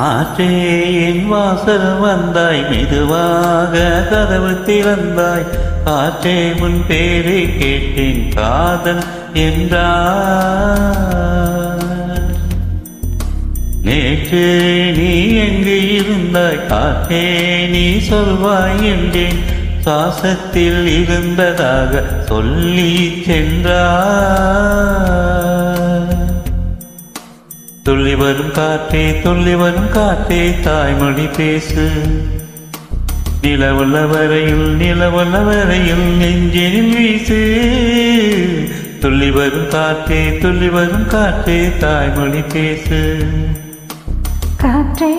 ஆற்றே என் வாசல் வந்தாய் மெதுவாக கதவு திறந்தாய். ஆற்றே முன் பேரை கேட்டேன் காதல் என்றார். நேற்று நீ எங்கு இருந்தாய் காற்றே நீ சொல்வாய் என்றேன். சுவாசத்தில் இருந்ததாக சொல்லி சென்றார். துள்ளி வரும் காற்றே துள்ளி வரும் காற்றே தாய்மொழி பேசு. நிலவுள்ள வரையில் நிலவுள்ள வரையில் நெஞ்சினில் வீசு. துள்ளி வரும் காற்றே துள்ளி வரும் காற்றே தாய்மொழி பேசு. காற்றே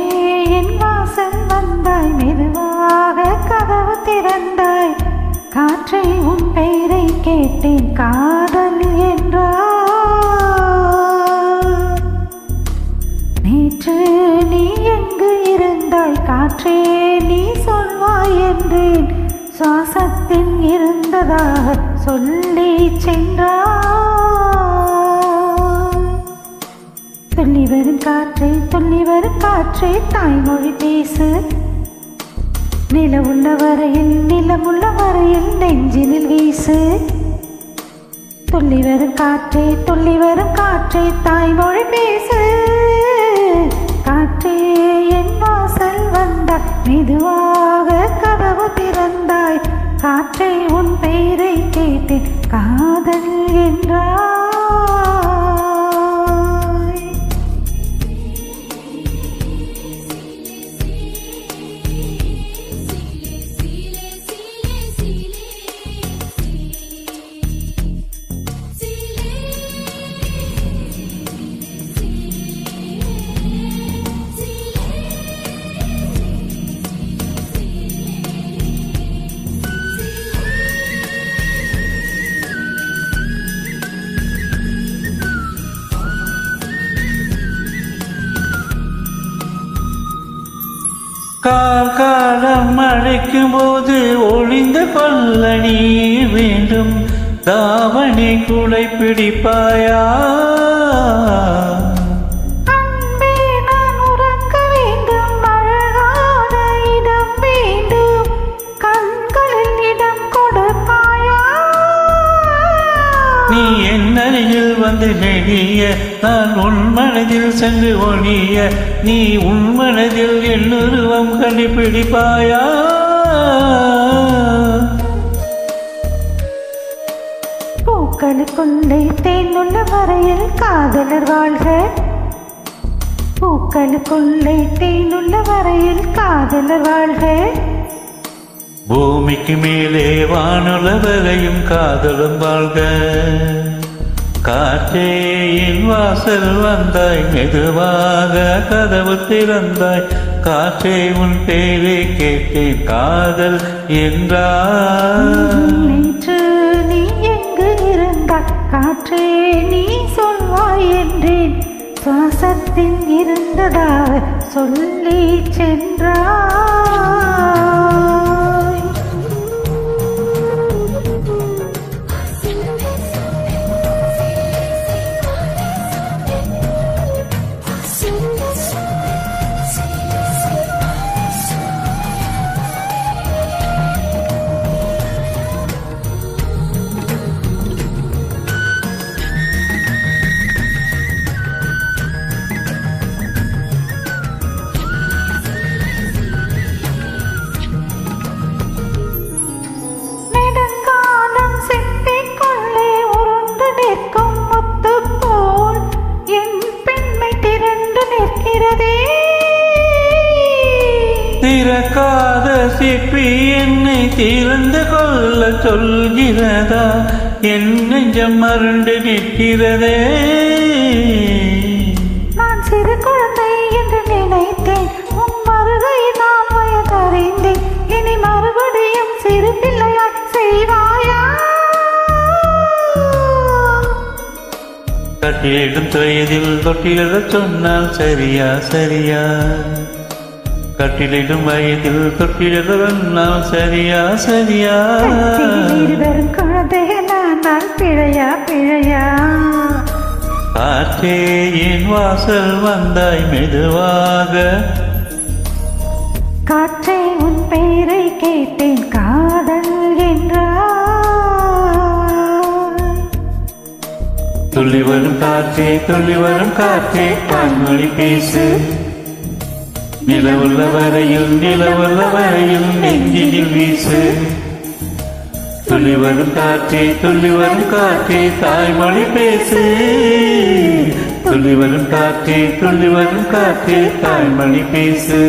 என் வாசல் வந்தாய் மெதுவாக கதவு திறந்தாய். காற்றே உன் பெயரை கேட்டேன் காதல் நேற்று நீ எங்கு இருந்தாய்? காற்றே நீ சொல்வாய் என்றேன். சுவாசத்தில் இருந்ததாக சொல்லி சென்றார் துள்ளி வரும் காற்றே துள்ளி வரும் காற்றே தாய்மொழி பேசு. நிலவுள்ள வரையில் நிலமுள்ள வரையில் நெஞ்சினில் வீசு. துள்ளி வரும் காற்றே துள்ளி வரும் காற்றே தாய்மொழி பேசு. காற்றே என் வாசல் வந்தாய். மெதுவாக கதவு திறந்தாய். காற்றை உன் பெயரை கேட்டேன். காதல் என்றாய் காலம் அழைக்கும் போது ஒளிந்து கொள்ள வேண்டும். தாவணி குலை பிடிப்பாயா? வந்து நெடிய நான் உன் மனதில் சென்று ஒழிய நீ உன் மனதில் என் உருவம் கண்டுபிடிப்பாயா? பூக்களுக்குள்ளே தேனுள்ள வரையில் காதலர் வாழ்க. பூக்களுக்குள்ளே தேனுள்ள வரையில் காதலர் வாழ்க. பூமிக்கு மேலே வானுலவரையும் காதலும் வாழ்க. காற்றே வாசல் வந்தாய் மெதுவாக கதவு திறந்தாய். காற்றே உன் பேரை கேட்டேன் காதல் என்றார் நேற்று நீ எங்கு இருந்தாய்? காற்றே நீ சொல்வாய் என்றேன். சுவாசத்தில் இருந்ததாக சொல்லி சென்றார் திறக்காத சிப்பி என்னை திறந்து கொள்ள சொல்கிறதா? என் நெஞ்சம் மறண்டு நிற்கிறதே. நான் சிறு குழந்தை என்று நினைத்தேன். உன் வருகை நான் வயதறிந்தேன். இனி மறுபடியும் சிறு பிள்ளையாய் செய்வாயா? கட்டிலிடும் வயதில் தொட்டிலிடச் சொன்னால் சரியா சரியா? கட்டிலிடும் வயதில் தொட்டிலிட சொன்னால் சரியா சரியா? இருவரும் குழந்தைகளானால் பிழையா பிழையா? காற்றே என் வாசல் வந்தாய் மெதுவாக. காற்றே உன் பெயரை கேட்டேன் காதல் துள்ளி வரும் காற்றே துள்ளி வரும் காற்றே பான்மொழி பேசு. நிலவுள்ள வரையில் நிலவுள்ள வரையில் நெஞ்சினில் வீசு. துள்ளி வரும் காற்றே துள்ளி வரும் காற்றே தாய்மொழி பேசு. துள்ளி வரும் காற்றே துள்ளி வரும் காற்றே தாய்மொழி பேசு.